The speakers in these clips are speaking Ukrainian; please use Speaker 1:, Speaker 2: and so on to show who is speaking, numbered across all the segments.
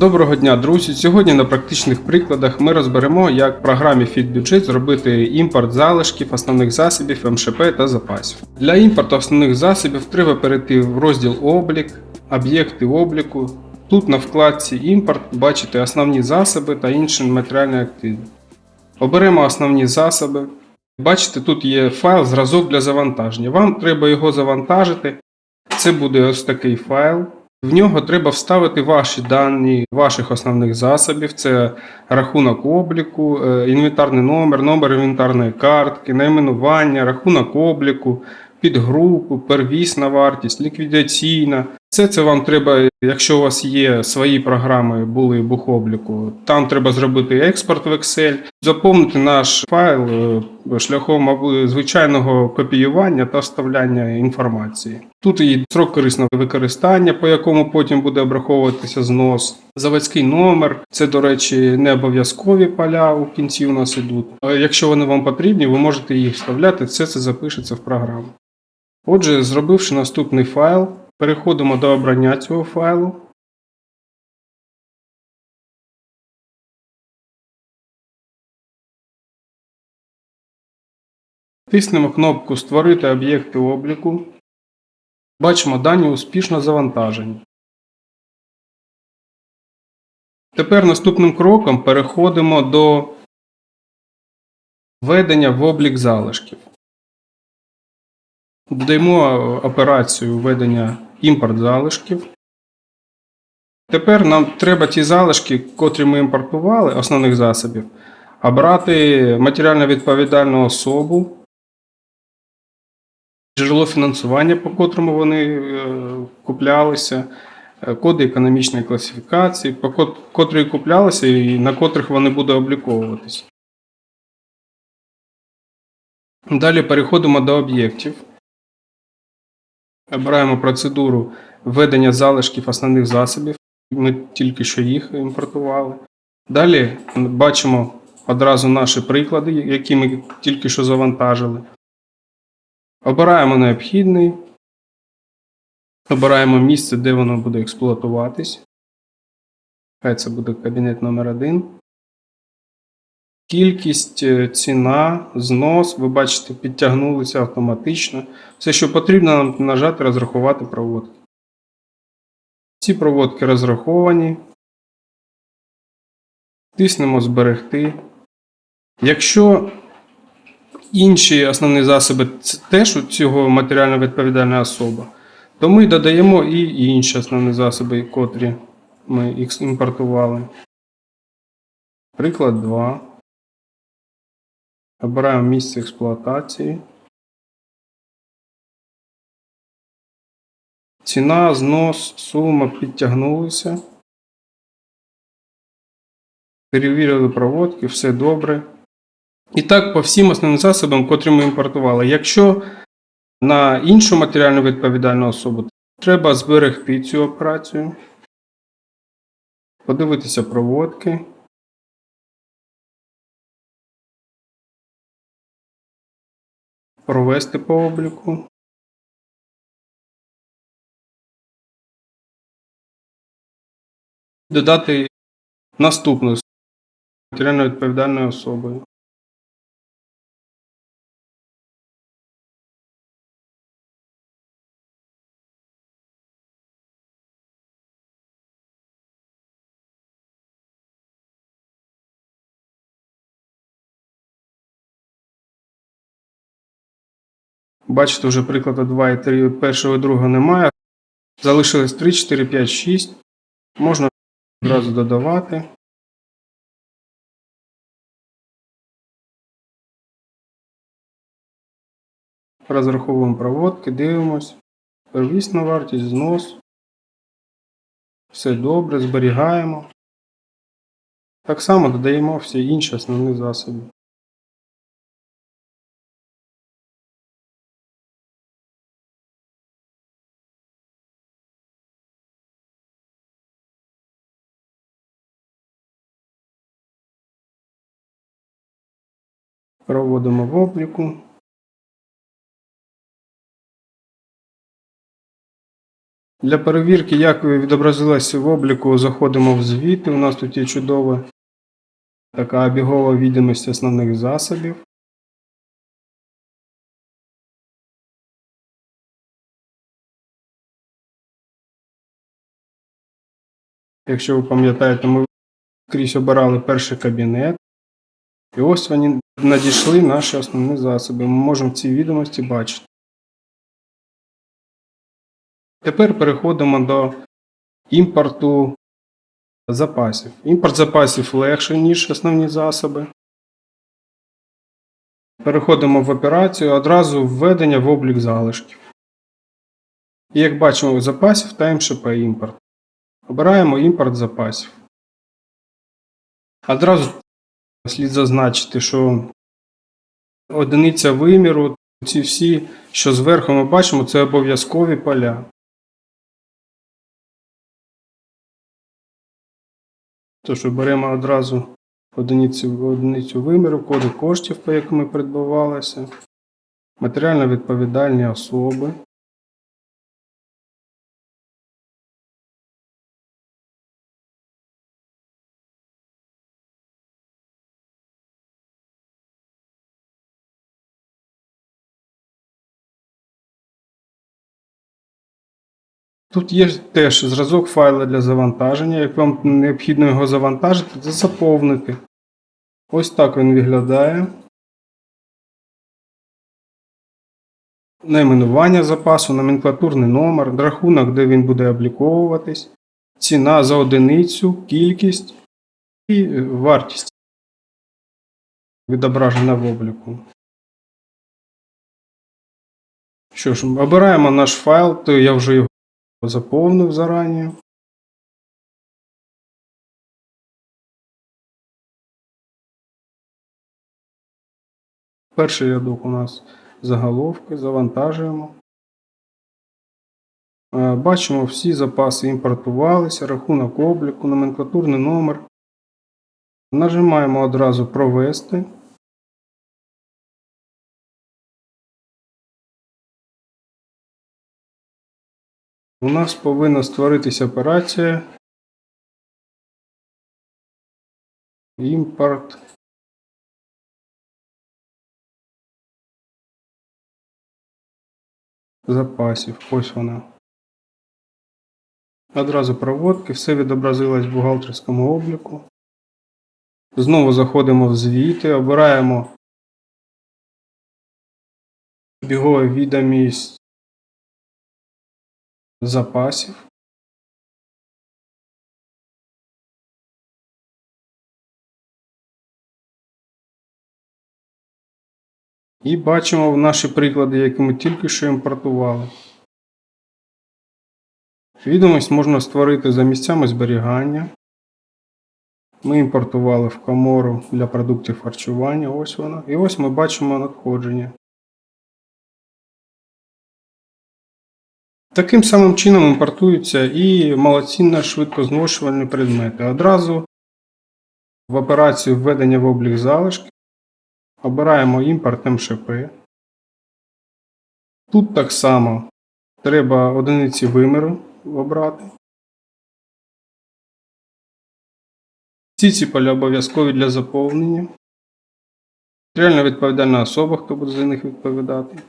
Speaker 1: Доброго дня, друзі! Сьогодні на практичних прикладах ми розберемо, як в програмі FitBudget зробити імпорт залишків основних засобів МШП та запасів. Для імпорту основних засобів треба перейти в розділ Облік, об'єкти обліку. Тут на вкладці Імпорт бачите основні засоби та інші матеріальні активи. Оберемо основні засоби. Бачите, тут є файл зразок для завантаження. Вам треба його завантажити. Це буде ось такий файл. В нього треба вставити ваші дані ваших основних засобів: це рахунок обліку, е, інвентарний номер, номер інвентарної картки, найменування, рахунок обліку, підгрупу, первісна вартість, ліквідаційна. Все це вам треба, якщо у вас є свої програми, були бухобліку, там треба зробити експорт в Excel, заповнити наш файл е, шляхом звичайного копіювання та вставляння інформації. Тут є срок корисного використання, по якому потім буде обраховуватися знос. Заводський номер, це, до речі, не обов'язкові поля у кінці у нас ідуть. Якщо вони вам потрібні, ви можете їх вставляти, все це запишеться в програму. Отже, зробивши наступний файл, переходимо до обрання цього файлу. Тиснемо кнопку Створити об'єкти обліку. Бачимо, дані успішно завантажені. Тепер наступним кроком переходимо до введення в облік залишків. Додаємо операцію введення імпорт залишків. Тепер нам треба ті залишки, котрі ми імпортували, основних засобів, обрати матеріально відповідальну особу, джерело фінансування, по котрому вони е, куплялися, е, коди економічної класифікації, по кот- котрі куплялися і на котрих вони будуть обліковуватись. Далі переходимо до об'єктів. Обираємо процедуру введення залишків основних засобів. Ми тільки що їх імпортували. Далі бачимо одразу наші приклади, які ми тільки що завантажили. Обираємо необхідний. Обираємо місце, де воно буде експлуатуватись. Хай це буде кабінет номер 1 Кількість, е, ціна, знос, ви бачите, підтягнулися автоматично. Все, що потрібно, нам нажати розрахувати проводки. Ці проводки розраховані. Тиснемо зберегти. Якщо інші основні засоби це теж цього матеріально відповідальна особа, то ми додаємо і інші основні засоби, котрі ми їх імпортували. Приклад 2. Обираємо місце експлуатації. Ціна, знос, сума підтягнулися. Перевірили проводки, все добре. І так по всім основним засобам, котрі ми імпортували. Якщо на іншу матеріально відповідальну особу, треба зберегти цю операцію, подивитися проводки. Провести по обліку. Додати наступну матеріально відповідальною особою. Бачите, вже прикладу 2 і 3, першого і другого немає. Залишилось 3, 4, 5, 6. Можна одразу додавати. Розраховуємо проводки, дивимось. Первісна вартість, знос. Все добре, зберігаємо. Так само додаємо всі інші основні засоби. Проводимо в обліку. Для перевірки, як відобразилося в обліку, заходимо в звіти. У нас тут є чудова така обігова відомість основних засобів. Якщо ви пам'ятаєте, ми крізь обирали перший кабінет. І ось вони надійшли наші основні засоби. Ми можемо ці відомості бачити. Тепер переходимо до імпорту запасів. Імпорт запасів легший, ніж основні засоби. Переходимо в операцію, одразу введення в облік залишків. І як бачимо, запасів та МШП імпорт. Обираємо імпорт запасів. Одразу слід зазначити, що одиниця виміру, ці всі, що зверху ми бачимо, це обов'язкові поля. Тож беремо одразу одиницю, одиницю виміру, коди коштів, по яким ми придбавалися, матеріально відповідальні особи. Тут є теж зразок файла для завантаження. Як вам необхідно його завантажити, це заповнити. Ось так він виглядає. Найменування запасу, номенклатурний номер, рахунок, де він буде обліковуватись, ціна за одиницю, кількість і вартість відображена в обліку. Що ж, обираємо наш файл, то я вже його заповнив зарані. Перший рядок у нас заголовки, завантажуємо. Е, Бачимо, всі запаси імпортувалися, рахунок обліку, номенклатурний номер. Нажимаємо одразу Провести. У нас повинна створитися операція. Імпорт. Запасів. Ось вона. Одразу проводки, все відобразилось в бухгалтерському обліку. Знову заходимо в звіти, обираємо бігова відомість запасів. І бачимо наші приклади, які ми тільки що імпортували. Відомість можна створити за місцями зберігання. Ми імпортували в комору для продуктів харчування. Ось вона. І ось ми бачимо надходження. Таким самим чином імпортуються і малоцінно швидкозношувальні предмети. Одразу в операцію введення в облік залишки обираємо імпорт МШП. Тут так само треба одиниці виміру обрати. Всі ці поля обов'язкові для заповнення. Реально відповідальна особа, хто буде за них відповідати.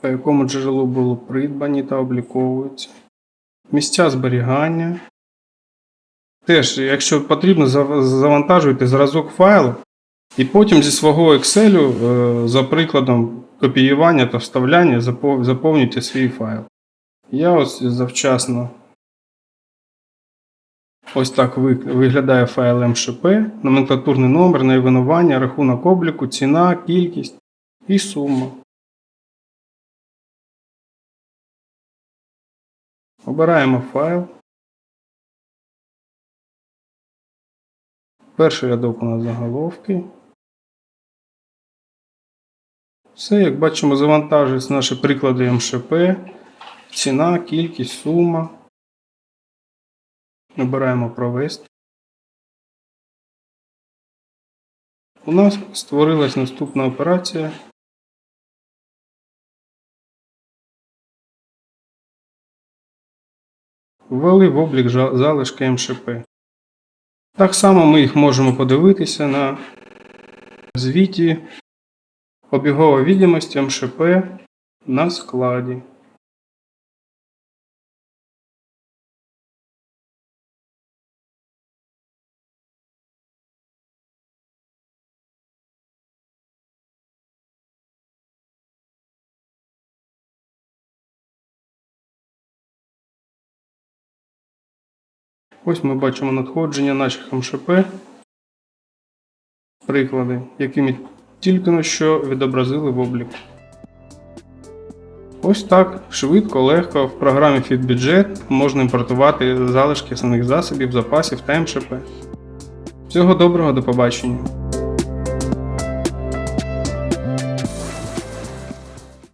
Speaker 1: По якому джерелу було придбані та обліковуються. Місця зберігання. Теж, якщо потрібно, завантажуйте зразок файлу і потім зі свого Excel, е, за прикладом копіювання та вставляння, заповнюйте свій файл. Я ось завчасно. Ось так виглядає файл МШП, номенклатурний номер, найменування, рахунок обліку, ціна, кількість і сума. Обираємо файл. Перший рядок у нас заголовки. Все, як бачимо, завантажуються наші приклади МШП, ціна, кількість, сума. Обираємо провести. У нас створилась наступна операція. Ввели в облік залишки МШП. Так само ми їх можемо подивитися на звіті обігова відомості МШП на складі. Ось ми бачимо надходження наших МШП, приклади, які ми тільки що відобразили в облік. Ось так швидко, легко в програмі FitBudget можна імпортувати залишки основних засобів, запасів та МШП. Всього доброго, до побачення!